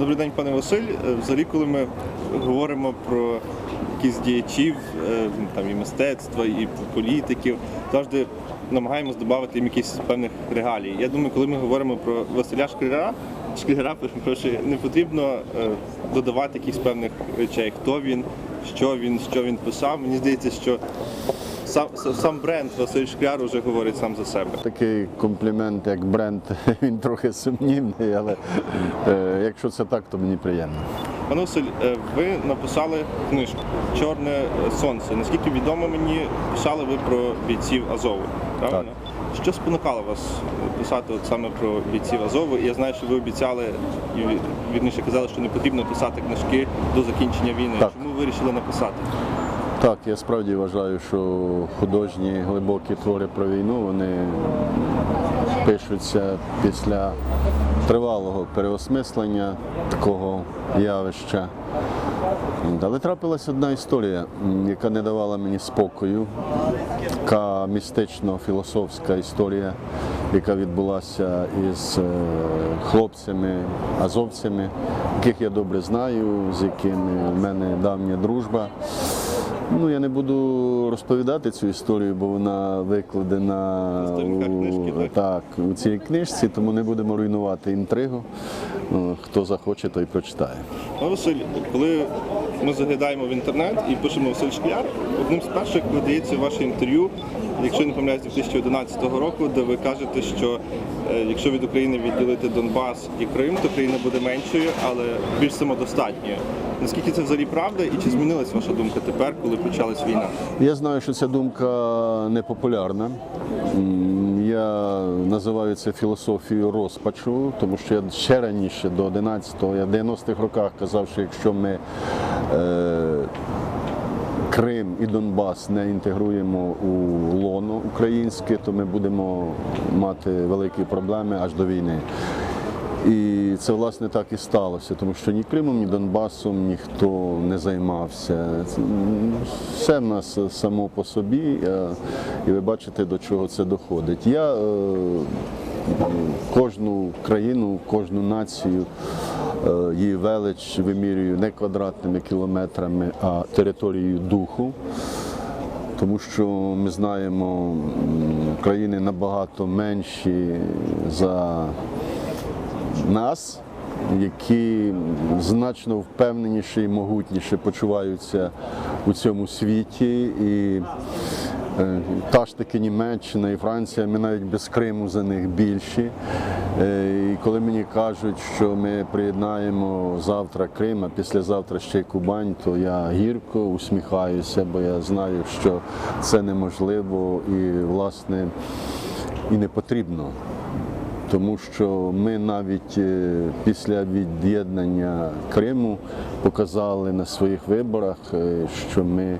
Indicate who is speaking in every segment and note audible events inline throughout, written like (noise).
Speaker 1: Добрий день, пане Василь. Е, Взагалі, коли ми говоримо про якісь діячів е, там і мистецтва, і політиків, завжди намагаємось додати їм якісь певних регалій. Я думаю, коли ми говоримо про Василя Шкляра, Шкляра, (laughs) перепрошую, не потрібно е, додавати якихось певних речей, хто він, що він, що він писав. Мені здається, що сам, сам бренд Василь Шкляр вже говорить сам за себе.
Speaker 2: Такий комплімент, як бренд, (laughs) він трохи сумнівний, але е, якщо це так, то мені приємно.
Speaker 1: Пане Василь, е, ви написали книжку Чорне сонце. Наскільки відомо мені, писали ви про бійців Азову. Правильно? Що спонукало вас писати от саме про бійців Азову? І я знаю, що ви обіцяли і вірніше казали, що не потрібно писати книжки до закінчення війни.
Speaker 2: Так.
Speaker 1: Чому ви вирішили написати?
Speaker 2: Так, я справді вважаю, що художні глибокі твори про війну вони пишуться після тривалого переосмислення такого явища. Але трапилась одна історія, яка не давала мені спокою. Така містично-філософська історія, яка відбулася із е, хлопцями, азовцями, яких я добре знаю, з якими в мене давня дружба. Ну, я не буду розповідати цю історію, бо вона викладена
Speaker 1: у, книжки, так?
Speaker 2: так, у цій книжці, тому не будемо руйнувати інтригу. Ну, Хто захоче, той прочитає.
Speaker 1: Пане Василь, коли ми заглядаємо в інтернет і пишемо Василь Шкляр, одним з перших видається ваше інтерв'ю, якщо не помиляюсь, 2011 року, де ви кажете, що е, якщо від України відділити Донбас і Крим, то країна буде меншою, але більш самодостатньою. Наскільки це взагалі правда, і чи змінилась ваша думка тепер, коли почалась війна?
Speaker 2: Я знаю, що ця думка непопулярна. Я називаю це філософією розпачу, тому що я ще раніше, до 11-го, я в 90-х роках казав, що якщо ми е, Крим і Донбас не інтегруємо у лоно українське, то ми будемо мати великі проблеми аж до війни. І це власне так і сталося, тому що ні Кримом, ні Донбасом ніхто не займався. Все в нас само по собі, е, і ви бачите, до чого це доходить. Я е, кожну країну, кожну націю, її велич вимірюю не квадратними кілометрами, а територією духу. Тому що ми знаємо, країни набагато менші за нас, які значно впевненіше і могутніше почуваються у цьому світі. І е, та ж таки Німеччина і Франція, ми навіть без Криму за них більші. Е, І коли мені кажуть, що ми приєднаємо завтра Крим, а післязавтра ще й Кубань, то я гірко усміхаюся, бо я знаю, що це неможливо і, власне, і не потрібно тому що ми навіть е, після від'єднання Криму показали на своїх виборах, е, що ми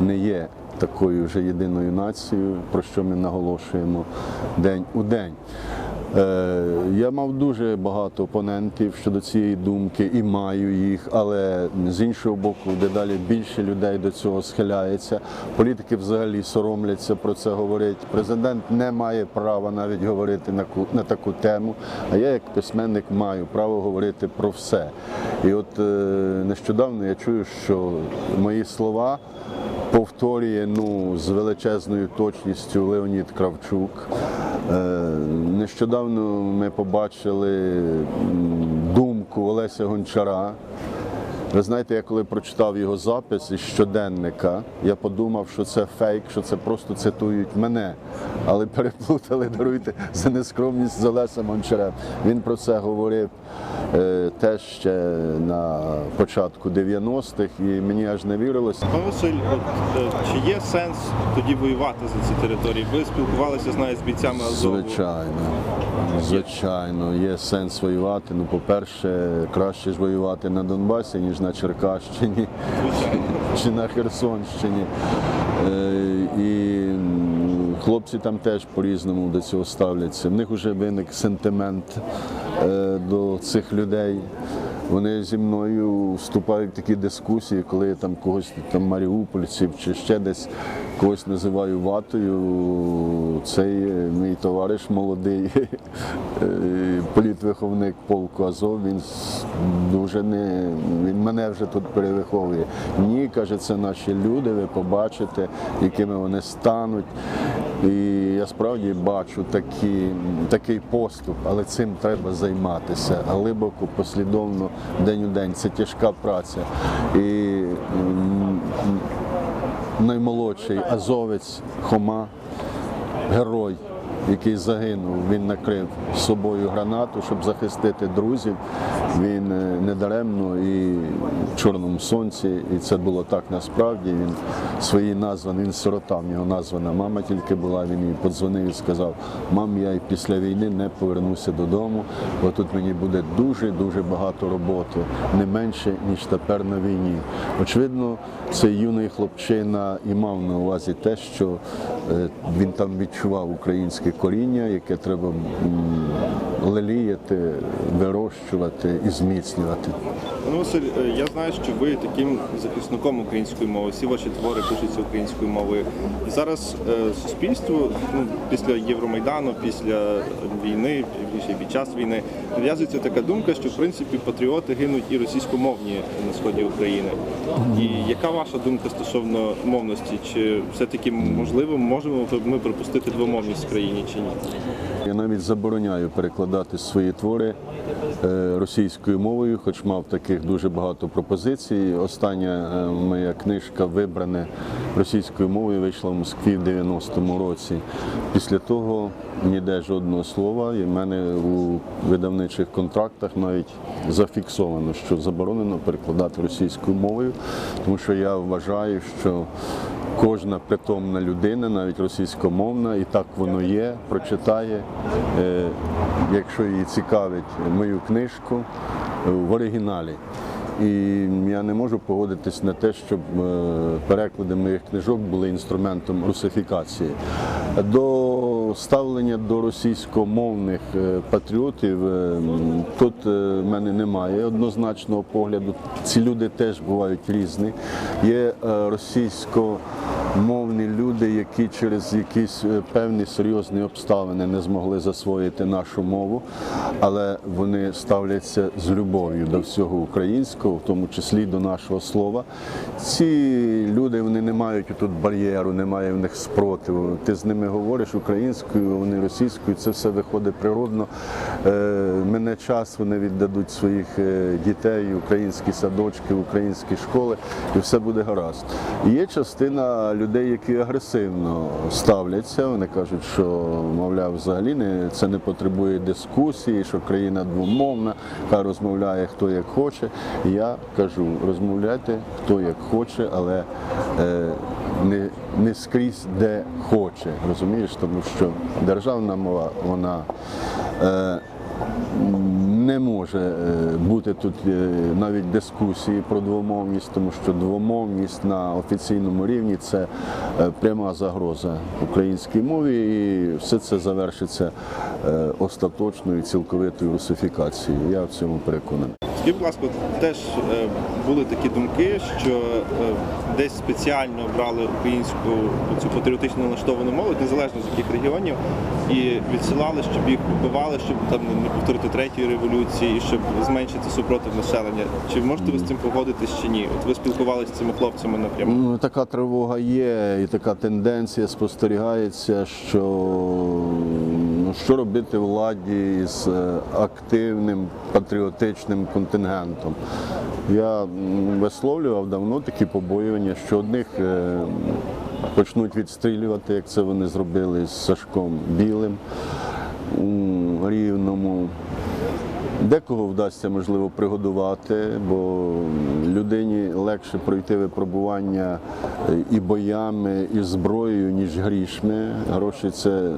Speaker 2: не є такою вже єдиною нацією, про що ми наголошуємо день у день. Е, Я мав дуже багато опонентів щодо цієї думки і маю їх, але з іншого боку, дедалі більше людей до цього схиляється. Політики взагалі соромляться про це говорити. Президент не має права навіть говорити на на таку тему. А я, як письменник, маю право говорити про все. І от е, нещодавно я чую, що мої слова повторює ну, з величезною точністю Леонід Кравчук. Е, Нещодавно ми побачили думку Олеся Гончара. Ви знаєте, я коли прочитав його запис із щоденника, я подумав, що це фейк, що це просто цитують мене. Але переплутали, даруйте за нескромність з Олесем Гончарем. Він про це говорив е, теж ще на початку 90-х, і мені аж не вірилося.
Speaker 1: Пане Василь, от, е, чи є сенс тоді воювати за ці території? Ви спілкувалися знаю, з бійцями Азову.
Speaker 2: Звичайно, звичайно, є сенс воювати. Ну, по-перше, краще ж воювати на Донбасі, ніж на Черкащині (laughs) чи на Херсонщині. Е, І хлопці там теж по-різному до цього ставляться. В них вже виник сентимент е, до цих людей. Вони зі мною вступають в такі дискусії, коли я там когось там маріупольців чи ще десь когось називаю ватою, цей мій товариш молодий (laughs) е, політвиховник полку Азов, він дуже не він мене вже тут перевиховує. Ні, каже, це наші люди, ви побачите, якими вони стануть. І я справді бачу такі, такий поступ, але цим треба займатися глибоко, послідовно, день у день. Це тяжка праця. І наймолодший азовець Хома, герой, який загинув, він накрив собою гранату, щоб захистити друзів. Він е, недаремно і в чорному сонці, і це було так насправді. Він свої названий, він сирота, в нього названа мама тільки була. Він їй подзвонив і сказав: мам, я і після війни не повернуся додому, бо тут мені буде дуже дуже багато роботи, не менше ніж тепер на війні. Очевидно, цей юний хлопчина і мав на увазі те, що е, він там відчував коріння, яке треба леліяти, вирощувати і зміцнювати.
Speaker 1: Ну, Василь, е, я знаю, що ви таким захисником української мови, всі ваші твори пишуться українською мовою. Зараз е, суспільство ну, після Євромайдану, після війни, після під час війни, нав'язується така думка, що в принципі патріоти гинуть і російськомовні на сході України. І яка ваша думка стосовно мовності? Чи все-таки можливо можемо ми припустити двомовність в країні чи ні?
Speaker 2: Я навіть забороняю перекладати свої твори російською мовою, хоч мав таких дуже багато пропозицій. Остання е, моя книжка вибрана російською мовою вийшла в Москві в 90-му році. Після того ніде жодного слова, і в мене у видавничих контрактах навіть зафіксовано, що заборонено перекладати російською мовою, тому що я вважаю, що кожна притомна людина, навіть російськомовна, і так воно є, прочитає, е, якщо її цікавить мою книжку е, в оригіналі. І я не можу погодитись на те, щоб е, переклади моїх книжок були інструментом русифікації. До ставлення до російськомовних е, патріотів е, тут е, в мене немає однозначного погляду. Ці люди теж бувають різні. Є російськомовні люди, які через якісь е, певні серйозні обставини не змогли засвоїти нашу мову, але вони ставляться з любов'ю до всього українського, в тому числі до нашого слова. Ці люди вони не мають тут бар'єру, немає в них спротиву. Ти з ними говориш українською, вони російською. Це все виходить природно. Е, Мене час вони віддадуть своїх е, дітей, українські садочки, українські школи, і все буде гаразд. Є частина людей, які агресивно ставляться. Вони кажуть, що мовляв, взагалі не це не потребує дискусії, що країна двомовна, хай розмовляє хто як хоче. Я кажу, розмовляйте хто як хоче, але е, не, не скрізь де хоче. Розумієш, тому що державна мова, вона. Е, не може е, бути тут е, навіть дискусії про двомовність, тому що двомовність на офіційному рівні це е, пряма загроза українській мові, і все це завершиться остаточною цілковитою русифікацією. Я в цьому переконаний.
Speaker 1: Скажіть, будь ласка, теж е, були такі думки, що е, десь спеціально брали українську цю патріотично налаштовану молодь, незалежно з яких регіонів, і відсилали, щоб їх вбивали, щоб там не повторити третьої революції, і щоб зменшити супротив населення. Чи можете ви з цим погодитись чи ні? От ви спілкувалися з цими хлопцями напряму.
Speaker 2: Ну, така тривога є, і така тенденція спостерігається, що що робити владі з е, активним патріотичним контингентом. Я висловлював давно такі побоювання, що одних е, почнуть відстрілювати, як це вони зробили з Сашком Білим у Рівному. Декого вдасться можливо пригодувати, бо людині легше пройти випробування е, і боями, і зброєю, ніж грішми. Гроші це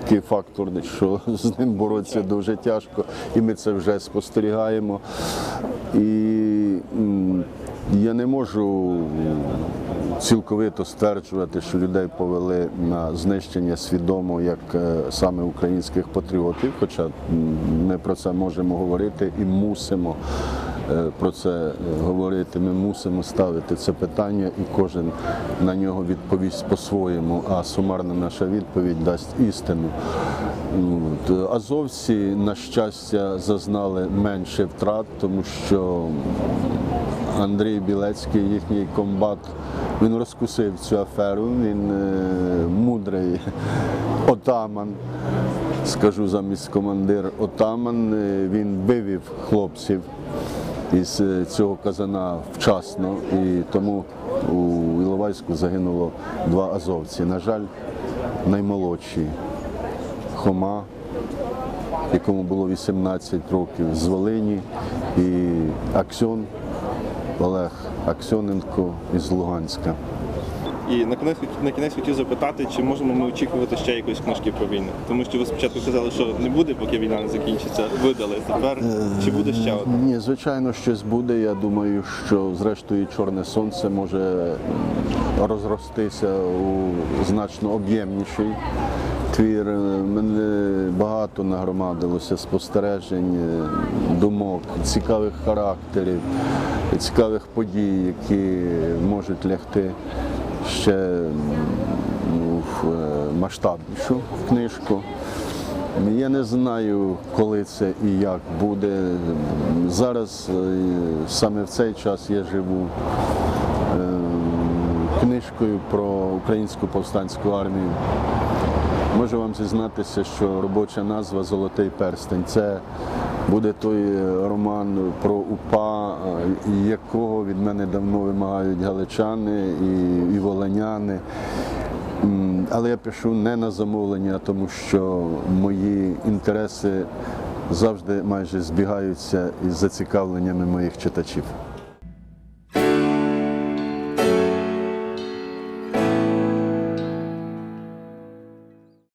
Speaker 2: такий фактор, що (laughs) з ним боротися дуже тяжко, і ми це вже спостерігаємо. І я не можу цілковито стверджувати, що людей повели на знищення свідомо як е, саме українських патріотів, хоча ми про це можемо говорити і мусимо. Е, про це говорити. Ми мусимо ставити це питання, і кожен на нього відповість по-своєму. А сумарна наша відповідь дасть істину. От. Азовці, на щастя, зазнали менше втрат, тому що Андрій Білецький, їхній комбат, він розкусив цю аферу. Він е, мудрий отаман, скажу замість командир отаман. Е, Він вивів хлопців із е, цього казана вчасно, і тому у Іловайську загинуло два азовці. На жаль, наймолодші Хома, якому було 18 років з Волині, і Аксьон Олег Аксьоненко із Луганська.
Speaker 1: І на кінець, на кінець хотів запитати, чи можемо ми очікувати ще якоїсь книжки про війну? Тому що ви спочатку казали, що не буде, поки війна не закінчиться. Видали. Тепер чи буде ще одна?
Speaker 2: Ні, звичайно, щось буде. Я думаю, що зрештою Чорне Сонце може розростися у значно об'ємніший твір. Е, Мене багато нагромадилося спостережень, е, думок, цікавих характерів, цікавих подій, які можуть лягти ще ну, е, масштабнішу книжку. Я не знаю, коли це і як буде. Зараз е, саме в цей час я живу е, книжкою про українську повстанську армію. Можу вам зізнатися, що робоча назва Золотий перстень. Це буде той роман про УПА, е, якого від мене давно вимагають галичани і, і волоняни. Але я пишу не на замовлення, тому що мої інтереси завжди майже збігаються із зацікавленнями моїх читачів.